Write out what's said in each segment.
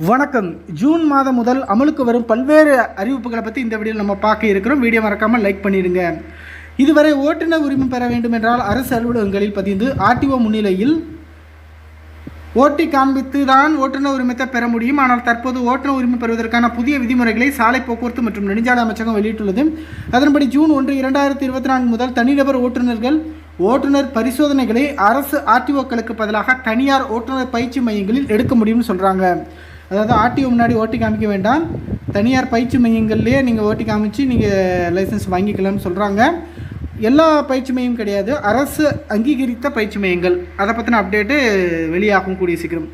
வணக்கம். ஜூன் மாதம் முதல் அமலுக்கு வரும் பல்வேறு அறிவிப்புகளை பற்றி இந்த வீடியோவில் நம்ம பார்க்க இருக்கிறோம். வீடியோ மறக்காமல் லைக் பண்ணிடுங்க. இதுவரை ஓட்டுநர் உரிமம் பெற வேண்டும் என்றால் அரசு அலுவலகங்களில் பதிந்து ஆர்டிஓ முன்னிலையில் ஓட்டி காண்பித்து தான் ஓட்டுநர் உரிமத்தை பெற முடியும். ஆனால் தற்போது ஓட்டுநர் உரிமம் பெறுவதற்கான புதிய விதிமுறைகளை சாலை போக்குவரத்து மற்றும் நெடுஞ்சாலை அமைச்சகம் வெளியிட்டுள்ளது. அதன்படி ஜூன் ஒன்று இரண்டாயிரத்தி இருபத்தி நான்கு முதல் தனிநபர் ஓட்டுநர்கள் ஓட்டுநர் பரிசோதனைகளை அரசு ஆர்டிஓக்களுக்கு பதிலாக தனியார் ஓட்டுநர் பயிற்சி மையங்களில் எடுக்க முடியும்னு சொல்கிறாங்க அதாவது ஆர்டிஓ முன்னாடி ஓட்டி காமிக்க வேண்டாம். தனியார் பயிற்சி மையங்கள்லேயே நீங்கள் ஓட்டி காமிச்சு நீங்கள் லைசன்ஸ் வாங்கிக்கலாம்னு சொல்கிறாங்க எல்லா பயிற்சி மையம் கிடையாது. அரசு அங்கீகரித்த பயிற்சி மையங்கள். அதை பற்றின அப்டேட்டு வெளியாகும் கூடிய சீக்கிரம்.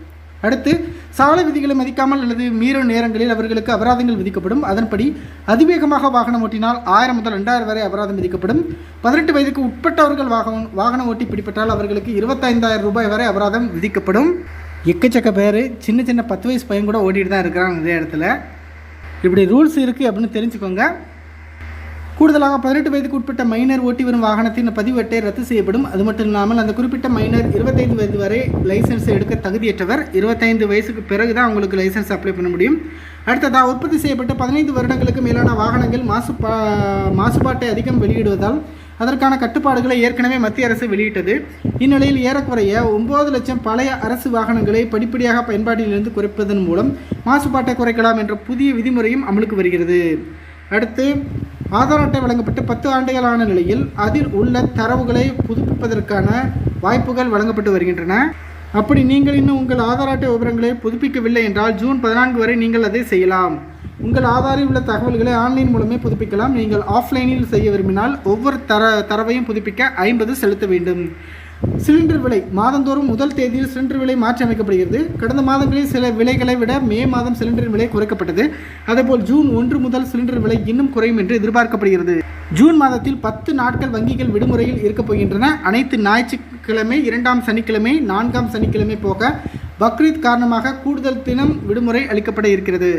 அடுத்து சாலை விதிகளை மதிக்காமல் அல்லது மீறும் நேரங்களில் அவர்களுக்கு அபராதங்கள் விதிக்கப்படும். அதன்படி அதிவேகமாக வாகனம் ஓட்டினால் ஆயிரம் முதல் ரெண்டாயிரம் வரை அபராதம் விதிக்கப்படும். பதினெட்டு வயதுக்கு உட்பட்டவர்கள் வாகனம் வாகனம் ஓட்டி பிடிப்பட்டால் அவர்களுக்கு இருபத்தைந்தாயிரம் ரூபாய் வரை அபராதம் விதிக்கப்படும். எக்கச்சக்க பேர் சின்ன சின்ன பத்து வயசு பையன் கூட ஓடிட்டு தான் இருக்கிறாங்க இதே இடத்துல. இப்படி ரூல்ஸ் இருக்குது அப்படின்னு தெரிஞ்சுக்கோங்க. கூடுதலாக பதினெட்டு வயதுக்கு உட்பட்ட மைனர் ஓட்டி வரும் வாகனத்தின் பதிவு அட்டை ரத்து செய்யப்படும். அது மட்டும் இல்லாமல் அந்த குறிப்பிட்ட மைனர் இருபத்தைந்து வயது வரை லைசன்ஸ் எடுக்க தகுதியற்றவர் இருபத்தைந்து வயசுக்கு பிறகு தான் அவங்களுக்கு லைசன்ஸ் அப்ளை பண்ண முடியும். அடுத்ததாக உற்பத்தி செய்யப்பட்ட பதினைந்து வருடங்களுக்கு மேலான வாகனங்கள் மாசுபா மாசுபாட்டை அதிகம் வெளியிடுவதால் அதற்கான கட்டுப்பாடுகளை ஏற்கனவே மத்திய அரசு வெளியிட்டது. இந்நிலையில் ஏறக்குறைய ஒன்பது லட்சம் பழைய அரசு வாகனங்களை படிப்படியாக பயன்பாட்டிலிருந்து குறைப்பதன் மூலம் மாசுபாட்டை குறைக்கலாம் என்ற புதிய விதிமுறையும் அமலுக்கு வருகிறது. அடுத்து ஆதார் அட்டை வழங்கப்பட்டு பத்து ஆண்டுகளான நிலையில் அதில் உள்ள தரவுகளை புதுப்பிப்பதற்கான வாய்ப்புகள் வழங்கப்பட்டு வருகின்றன. அப்படி நீங்கள் இன்னும் உங்கள் ஆதார் அட்டை விவரங்களை புதுப்பிக்கவில்லை என்றால் ஜூன் பதினான்கு வரை நீங்கள் அதை செய்யலாம். உங்கள் ஆதாரில் உள்ள தகவல்களை ஆன்லைன் மூலமே புதுப்பிக்கலாம். நீங்கள் ஆஃப்லைனில் செய்ய விரும்பினால் ஒவ்வொரு தர தரவையும் புதுப்பிக்க ஐம்பது செலுத்த வேண்டும். சிலிண்டர் விலை மாதந்தோறும் முதல் தேதியில் சிலிண்டர் விலை மாற்றி அமைக்கப்படுகிறது கடந்த மாதங்களில் சில விலைகளை விட மே மாதம் சிலிண்டர் விலை குறைக்கப்பட்டது. அதேபோல் ஜூன் ஒன்று முதல் சிலிண்டர் விலை இன்னும் குறையும் என்று எதிர்பார்க்கப்படுகிறது. ஜூன் மாதத்தில் பத்து நாட்கள் வங்கிகள் விடுமுறையில் இருக்கப் போகின்றன. அனைத்து ஞாயிற்றுக்கிழமை இரண்டாம் சனிக்கிழமை நான்காம் சனிக்கிழமை போக பக்ரீத் காரணமாக கூடுதல் தினம் விடுமுறை அளிக்கப்பட இருக்கிறது.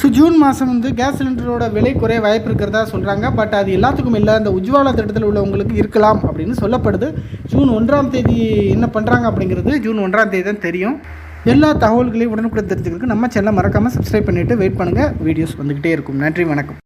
ஸோ ஜூன் மாதம் வந்து கேஸ் சிலிண்டரோட விலை குறைய வாய்ப்பு இருக்கிறதா சொல்கிறாங்க பட் அது எல்லாத்துக்கும் இல்லை அந்த உஜ்வாலா திட்டத்தில் உள்ளவங்களுக்கு இருக்கலாம் அப்படின்னு சொல்லப்படுது. ஜூன் ஒன்றாம் தேதி என்ன பண்ணுறாங்க அப்படிங்கிறது ஜூன் ஒன்றாம் தேதி தான் தெரியும். எல்லா தகவல்களையும் உடனுக்குடன் தெரிஞ்சுக்கிறதுக்கு நம்ம சேனலை மறக்காமல் சப்ஸ்கிரைப் பண்ணிவிட்டு வெயிட் பண்ணுங்கள் வீடியோஸ் வந்துக்கிட்டே இருக்கும். நன்றி வணக்கம்.